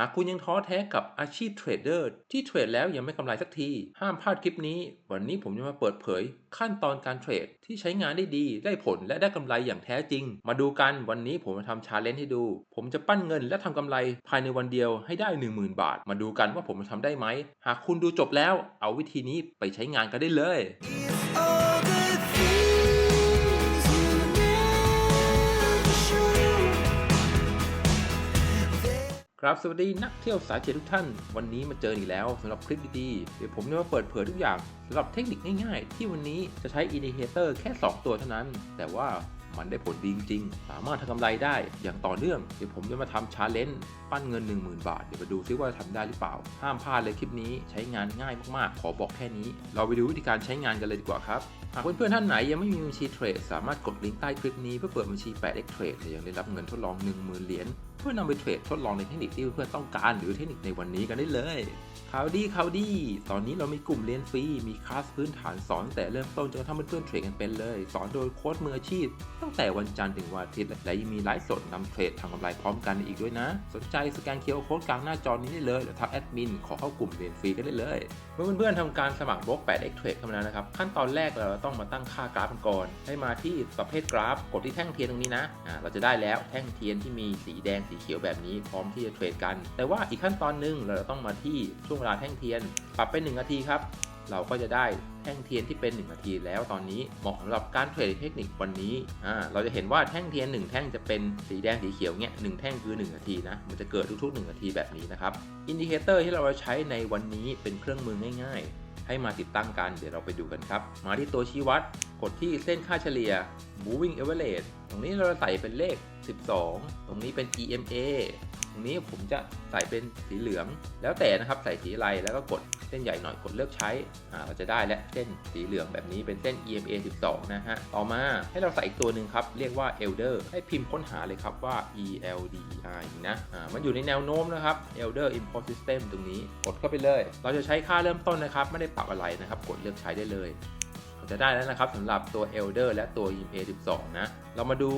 หากคุณยังท้อแท้กับอาชีพเทรดเดอร์ที่เทรดแล้วยังไม่กำไรสักที ห้ามพลาดคลิปนี้ วันนี้ผมจะมาเปิดเผย ขั้นตอนการเทรดที่ใช้งานได้ดี ได้ผลและได้กำไรอย่างแท้จริง มาดูกันวันนี้ผมจะทำชาเลนจ์ให้ดู ผมจะปั้นเงินและทำกำไรภายในวันเดียวให้ได้ 10,000 บาท มาดูกันว่าผมจะทำได้ไหม หากคุณดูจบแล้วเอาวิธีนี้ไปใช้งานกันได้เลย All ครับสวัสดีนักเที่ยวสายเทรดทุกท่าน วันนี้มาเจออีกแล้วสำหรับคลิปดีๆเดี๋ยวผมจะมาเปิดเผยทุกอย่างสำหรับเทคนิคง่ายๆ ที่วันนี้จะใช้อินดิเคเตอร์แค่ 2 ตัวเท่านั้น แต่ว่ามันได้ผลดีจริงๆ สามารถทำกำไรได้อย่างต่อเนื่อง เดี๋ยวผมจะมาทำชาเลนจ์ปั้นเงิน 10,000 บาท เดี๋ยวมาดูซิว่าทำได้หรือเปล่า ห้ามพลาดเลยคลิปนี้ใช้งานง่ายมากๆ ขอบอกแค่นี้ เราไปดูวิธีการใช้งานกันเลยดีกว่าครับ หากเพื่อนๆ ท่านไหนยังไม่มีบัญชีเทรด สามารถกดลิงก์ใต้คลิปนี้เพื่อเปิดบัญชี 8x Trade และยังได้รับเงินทดลอง 10,000 เหรียญ เพื่อนำไปเทรดทดลองในเทคนิคที่เพื่อนต้องการหรือเทคนิคในวันนี้กันได้เลยข่าวดีข่าวดี ตอนนี้เรามีกลุ่มเรียนฟรี มีคลาสพื้นฐานสอนแต่เริ่มต้นจนกระทั่งเพื่อนๆเทรดกันเป็นเลย สอนโดยโค้ชมืออาชีพ ตั้งแต่วันจันทร์ถึงวันอาทิตย์ และยังมีไลฟ์สดนำเทรดทำกำไรพร้อมกันอีกด้วยนะ สนใจสแกนเคอร์โค้ดกลางหน้าจอนี้ได้เลย หรือทักแอดมินขอเข้ากลุ่มเรียนฟรีกันได้เลย เมื่อเพื่อนๆทำการสมัครบล็อก 8x Trade เข้ามาแล้วนะครับ ขั้นตอนแรกเราต้องมาตั้งค่ากราฟกันก่อน ให้มาที่ประเภทกราฟ กดที่แท่งเทียนตรงนี้นะ อ่า เราจะได้แล้วแท่งเทียนที่มีสีแดงสีเขียวแบบนี้พร้อมที่จะเทรดกัน แต่ว่าอีกขั้นตอนหนึ่งเราจะต้องมาที่ช่วงเวลาแท่งเทียน ปรับเป็น1นาทีครับ เราก็จะได้แท่งเทียนที่เป็น 1 นาทีแล้วตอนนี้เหมาะสำหรับการเทรดเทคนิควันนี้อ่าเราจะเห็นว่าแท่งเทียน 1 แท่งจะเป็นสีแดงสีเขียวเนี่ยหนึ่งแท่งคือ 1 นาทีนะ มันจะเกิดทุกๆ 1 นาทีแบบนี้นะครับ อินดิเคเตอร์ที่เราใช้ในวันนี้เป็นเครื่องมือง่ายๆ ให้มาติดตั้งกัน เดี๋ยวเราไปดูกันครับ มาที่ตัวชี้วัด กดที่เส้นค่าเฉลี่ย moving average ตรงนี้เราใส่เป็นเลข 12 ตรงนี้เป็น EMA ตรงนี้ผมจะใส่เป็นสีเหลือง แล้วแต่นะครับใส่สีอะไรแล้วก็กดเส้นใหญ่หน่อยกดเลือกใช้อ่าเราจะได้และเส้นสีเหลืองแบบนี้เป็นเส้น EMA 12 นะฮะ ต่อมาให้เราใส่อีกตัวหนึ่งครับ เรียกว่า Elder ให้พิมพ์ค้นหาเลยครับว่า ELDR นะอ่ามันอยู่ในแนวโน้มนะครับ Elder Import System ตรงนี้กดเข้าไปเลย เราจะใช้ค่าเริ่มต้นนะครับ ไม่ได้ปรับอะไรนะครับ กดเลือกใช้ได้เลยจะได้แล้วนะครับสำหรับตัว Elder และตัว EMA 12 นะ เรามาดู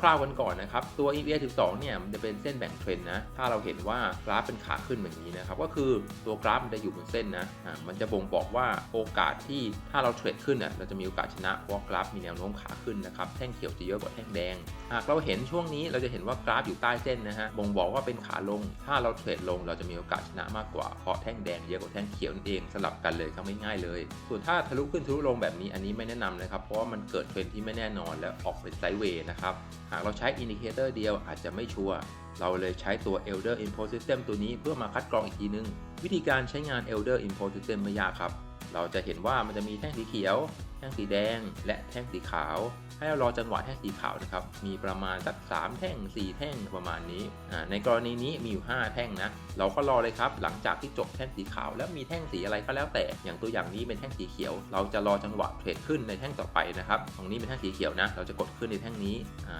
คร่าวๆกันก่อนนะครับ ตัว EMA 12เนี่ยมันจะเป็นเส้นแบ่งเทรนนะ ถ้าเราเห็นว่ากราฟเป็นขาขึ้นแบบนี้นะครับ ก็คือตัวกราฟมันจะอยู่บนเส้นนะอ่ามันจะบ่งบอกว่าโอกาสที่ถ้าเราเทรดขึ้นอะเราจะมีโอกาสชนะเพราะกราฟมีแนวโน้มขาขึ้นนะครับแท่งเขียวจะเยอะกว่าแท่งแดงหากเราเห็นช่วงนี้เราจะเห็นว่ากราฟอยู่ใต้เส้นนะฮะบ่งบอกว่าเป็นขาลง ถ้าเราเทรดลงเราจะมีโอกาสชนะมากกว่าเพราะแท่งแดงเยอะกว่าแท่งเขียวนั่นเองสลับกันเลยครับง่ายๆเลย ส่วนถ้าทะลุขึ้นทะลุลงแบบนี้อันนี้ไม่แนะนำนะครับเพราะว่ามันเกิดเทรนที่ไม่แน่นอนและออกเป็นไซด์เวย์นะครับ หากเราใช้อินดิเคเตอร์เดียวอาจจะไม่ชัวร์ เราเลยใช้ตัว Elder Import System ตัวนี้เพื่อมาคัดกรองอีกทีนึง วิธีการใช้งาน Elder Import System ไม่ยากครับ เราจะเห็นว่ามันจะมีแท่งสีเขียวแท่งสีแดงและแท่งสีขาว ให้เรารอจังหวะแท่งสีขาวนะครับ มีประมาณสัก3แท่ง 4 แท่งประมาณนี้ ในกรณีนี้มีอยู่ 5 แท่งนะ เราก็รอเลยครับ หลังจากที่จบแท่งสีขาว แล้วมีแท่งสีอะไรก็แล้วแต่ อย่างตัวอย่างนี้เป็นแท่งสีเขียว เราจะรอจังหวะเทรดขึ้นในแท่งต่อไปนะครับ ตรงนี้เป็นแท่งสีเขียวนะ เราจะกดขึ้นในแท่งนี้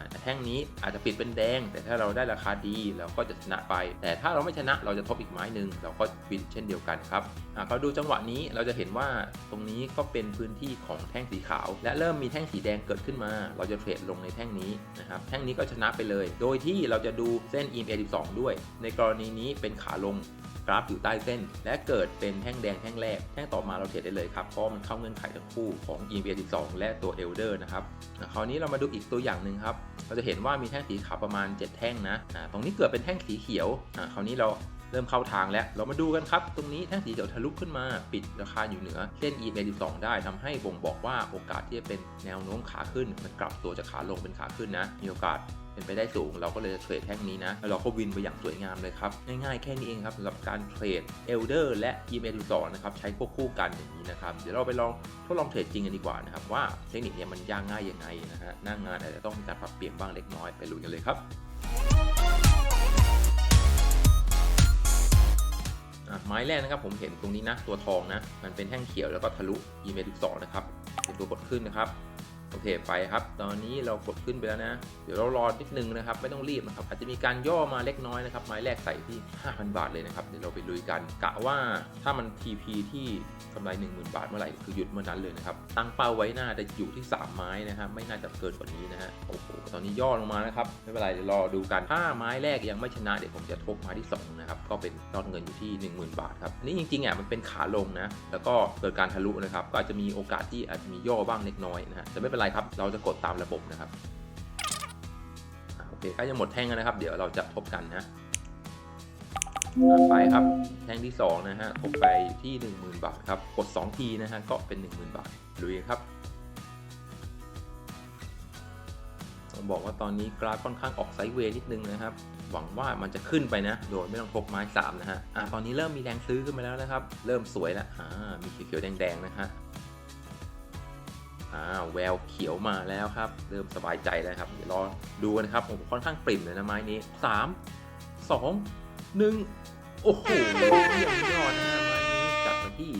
แต่แท่งนี้อาจจะปิดเป็นแดง แต่ถ้าเราได้ราคาดีเราก็จะชนะไป แต่ถ้าเราไม่ชนะเราจะทบอีกไม้หนึ่งเราก็วินเช่นเดียวกันครับหากเราดูจังหวะนี้เราจะเห็นว่าตรงนี้ก็เป็นพื้นที่ของแท่งสีขาว และเริ่มมีแท่งสีแดงเกิดขึ้นมา เราจะเทรดลงในแท่งนี้นะครับแท่งนี้ก็ชนะไปเลย โดยที่เราจะดูเส้น EMA 12 ด้วย ในกรณีนี้เป็นขาลงกราฟอยู่ใต้เส้น และเกิดเป็นแท่งแดงแท่งแรก แท่งต่อมาเราเทรดได้เลยครับ เพราะมันเข้าเงื่อนไขทั้งคู่ของ EMA 12 และตัว Elder นะครับคราวนี้เรามาดูอีกตัวอย่างหนึ่งครับ เราจะเห็นว่ามีแท่งสีขาวประมาณ 7 แท่งนะ ตรงนี้เกิดเป็นแท่งสีเขียว คราวนี้เรา เริ่มเข้าทางแล้ว เรามาดูกันครับ ตรงนี้แท่งสีเขียวทะลุขึ้นมา ปิดราคาอยู่เหนือเส้น EMA 12ได้ทำให้บ่งบอกว่าโอกาสที่จะเป็นแนวโน้มขาขึ้น มันกลับตัวจากขาลงเป็นขาขึ้นนะ มีโอกาสเป็นไปได้สูง เราก็เลยเทรดแท่งนี้นะ แล้วเราก็วินไปอย่างสวยงามเลยครับ ง่ายๆแค่นี้เองครับสำหรับการเทรด Elder และ EMA 12นะครับ ใช้ควบคู่กันอย่างนี้นะครับ เดี๋ยวเราไปลองทดลองเทรดจริงกันดีกว่านะครับว่าเทคนิคเนี้มันยากง่ายยังไงนะฮะ หน้างงานอาจจะต้องมีการปรับเปลี่ยนบ้างเล็กน้อยไปลุยกันเลยครับ ไม้แรกนะครับผมเห็นตรงนี้นะตัวทองนะ มันเป็นแท่งเขียวแล้วก็ทะลุ EMA 12นะครับเป็นตัวกดขึ้นนะครับ โอเคไปครับ ตอนนี้เรากดขึ้นไปแล้วนะ เดี๋ยวเรารอนิดนึงนะครับ ไม่ต้องรีบนะครับ อาจจะมีการย่อมาเล็กน้อยนะครับ ไม้แรกใส่ที่ 5,000 บาทเลยนะครับ เดี๋ยวเราไปลุยกันกะว่าถ้ามัน TP ที่กำไร 10,000 บาทเมื่อไหร่คือหยุดเมื่อนั้นเลยนะครับ ตั้งเป้าไว้หน่าจะอยู่ที่ 3 ไม้นะครับไม่น่าจะเกินกว่านี้นะฮะ โอ้โห ตอนนี้ย่อลงมานะครับ ไม่เป็นไร เดี๋ยวรอดูกัน ถ้าไม้แรกยังไม่ชนะเดี๋ยวผมจะทบไม้ที่2นะครับ ก็เป็นยอดเงินอยู่ที่ 10,000 บาทครับ นี่จริงๆอะมันเป็นขาลงนะ แล้วก็เกิดการทะลุนะครับ ก็อาจจะมีโอกาสที่อาจจะมีย่อบ้างเล็กน้อยนะฮะแต่ไม่เป็นไรครับ เราจะกดตามระบบนะครับโอเคใกล้จะหมดแท่งแล้วนะครับ เดี๋ยวเราจะทบกันนะไปครับแท่งที่ 2 นะฮะทบไปที่ 10,000 บาทครับ กด 2 ทีนะฮะก็เป็น 10,000 บาทลุยครับต้องบอกว่าตอนนี้กราฟค่อนข้างออกไซด์เวย์นิดนึงนะครับ หวังว่ามันจะขึ้นไปนะ โดยไม่ต้องพกไม้3นะฮะอ่าตอนนี้เริ่มมีแรงซื้อขึ้นมาแล้วนะครับ เริ่มสวยแล้วอ่ามีเขียวๆแดงๆนะฮะ อ่าแววเขียวมาแล้วครับ เริ่มสบายใจแล้วครับเดี๋ยวรอดูกันครับผมค่อนข้างปริ่มเลยนะไม้นี้3 2 1โอ้โหเยี่ยมยอดนะฮะไม้นี้จัดมาที่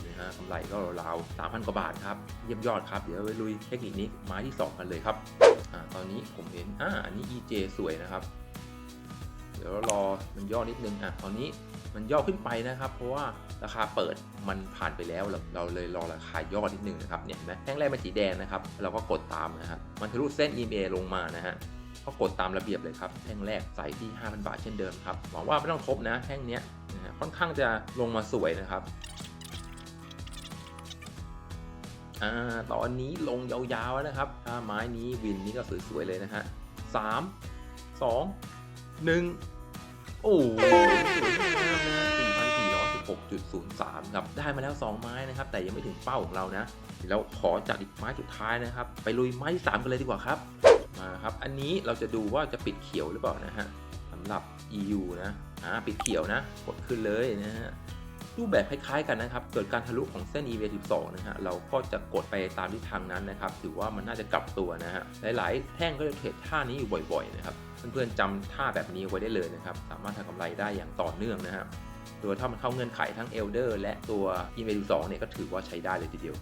8,834.94นะฮะกำไรก็ราวๆ3,000 กว่าบาทครับ เยี่ยมยอดครับ เดี๋ยวไปลุยเทคนิคนี้ไม้ที่ 2 กันเลยครับอ่าตอนนี้ผมเห็นอ่าอันนี้ EJ สวยนะครับ เดี๋ยวเรารอมันย่อนิดนึงอะตอนนี้ มันย่อขึ้นไปนะครับ เพราะว่าราคาเปิดมันผ่านไปแล้ว เราเราเลยรอราคาย่อนิดนึงนะครับเนี่ยนไหมแท่งแรกเป็นสีแดงนะครับ เราก็กดตามนะครับมันทะลุเส้น EMA ลงมานะฮะก็กดตามระเบียบเลยครับแท่งแรกใส่ที่ 5,000 บาทเช่นเดิมครับหวังว่าไม่ต้องทบนะแท่งเนี้ยค่อนข้างจะลงมาสวยนะครับอ่าตอนนี้ลงยาวๆแล้วนะครับถ้าไม้นี้วินนี่ก็สวยๆเลยนะฮะสามสองหนึ่ง โอ้โหสวยงามนะสี่พันสี่ร้อยสิบหกจุดศูนย์สามครับได้มาแล้ว 2 ไม้นะครับ แต่ยังไม่ถึงเป้าของเรานะแล้วขอจัดอีกไม้สุดท้ายนะครับ ไปลุยไม้ที่สามกันเลยดีกว่าครับ มาครับ อันนี้เราจะดูว่าจะปิดเขียวหรือเปล่านะฮะสำหรับ EU นะอ่าปิดเขียวนะ กดขึ้นเลยนะฮะ รูปแบบคล้ายๆกันนะครับ เกิดการทะลุของเส้น EVA 12 นะฮะ เราก็จะกดไปตามทิศทางนั้นนะครับ ถือว่ามันน่าจะกลับตัวนะฮะ หลายๆ แท่งก็จะเทรดท่านี้อยู่บ่อยๆ นะครับ เพื่อนๆจำท่าแบบนี้ไว้ได้เลยนะครับ สามารถทำกำไรได้อย่างต่อเนื่องนะฮะโดยถ้ามันเข้าเงื่อนไขทั้ง Elder และตัว EVA 12 เนี่ยก็ถือว่าใช้ได้เลยทีเดียว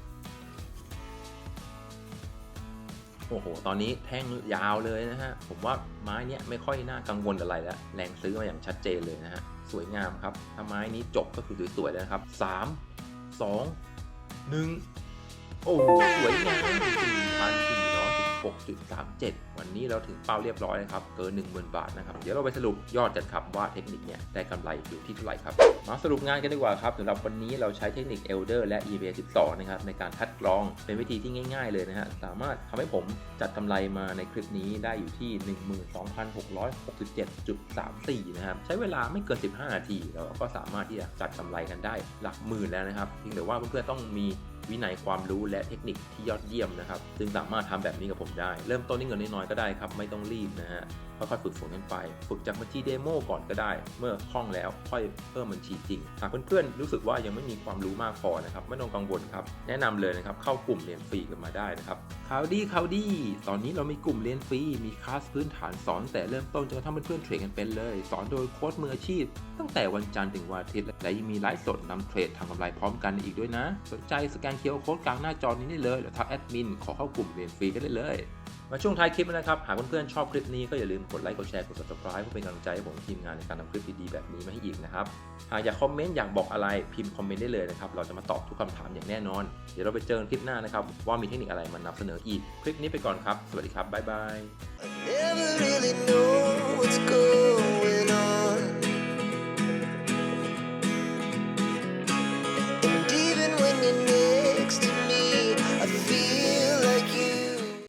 โอ้โห ตอนนี้แท่งยาวเลยนะฮะ ผมว่าไม้เนี้ยไม่ค่อยน่ากังวลอะไรแล้ว แรงซื้อมาอย่างชัดเจนเลยนะฮะ สวยงามครับถ้าไม้นี้จบก็คือสวยๆแล้วนะครับ 3 2 1 โอ้โหสวยงามจริงๆพัน 6.37 วันนี้เราถึงเป้าเรียบร้อยนะครับ เกิน 10,000 บาทนะครับ เดี๋ยวเราไปสรุปยอดกันครับว่าเทคนิคเนี่ยได้กำไรอยู่ที่เท่าไหร่ครับ มาสรุปงานกันดีกว่าครับสำหรับวันนี้เราใช้เทคนิค Elder และ EBA12 นะครับในการคัดกรองเป็นวิธีที่ง่าย ๆ เลยนะฮะ สามารถทำให้ผมจัดกำไรมาในคลิปนี้ได้อยู่ที่ 12,667.34 นะครับ ใช้เวลาไม่เกิน 15 นาที เราก็สามารถที่จะจัดกำไรกันได้หลักหมื่นแล้วนะครับเพียงแต่ว่าเพื่อนๆต้องมี วินัยความรู้และเทคนิคที่ยอดเยี่ยมนะครับจึงสามารถทำแบบนี้กับผมได้ เริ่มต้นที่เงินน้อยๆก็ได้ครับ ไม่ต้องรีบนะฮะค่อยๆฝึกฝนกันไป ฝึกจากบัญชีเดโมก่อนก็ได้ เมื่อคล่องแล้วค่อยเพิ่มบัญชีจริง หากเพื่อนๆรู้สึกว่ายังไม่มีความรู้มากพอนะครับไม่ต้องกังวลครับ แนะนำเลยนะครับเข้ากลุ่มเรียนฟรีกันมาได้นะครับข่าวดีข่าวดีตอนนี้เรามีกลุ่มเรียนฟรีมีคลาสพื้นฐานสอนแต่เริ่มต้นจนกระทั่งเพื่อนๆเทรดกันเป็นเลย สอนโดยโค้ชมืออาชีพ ตั้งแต่วันจันทร์ถึงวันอาทิตย์และยังมีไลฟ์สดนำเทรดทำกำไรพร้อมกันอีกด้วยนะ สนใจสแกนเคอร์โค้ดกลางหน้าจอนี้ได้เลยหรือทักแอดมินขอเข้ากลุ่มเรียนฟรีกันได้เลย มาช่วงท้ายคลิปนะครับ หากเพื่อนๆชอบคลิปนี้ก็อย่าลืมกดไลค์กดแชร์กด subscribe เพื่อเป็นกำลังใจให้ผมทีมงานในการทำคลิปดีๆแบบนี้มาให้อีกนะครับหากอยากคอมเมนต์อยากบอกอะไรพิมพ์คอมเมนต์ได้เลยนะครับเราจะมาตอบทุกคำถามอย่างแน่นอน เดี๋ยวเราไปเจอกันคลิปหน้านะครับว่ามีเทคนิคอะไรมานำเสนออีกคลิปนี้ไปก่อนครับสวัสดีครับบ๊ายบาย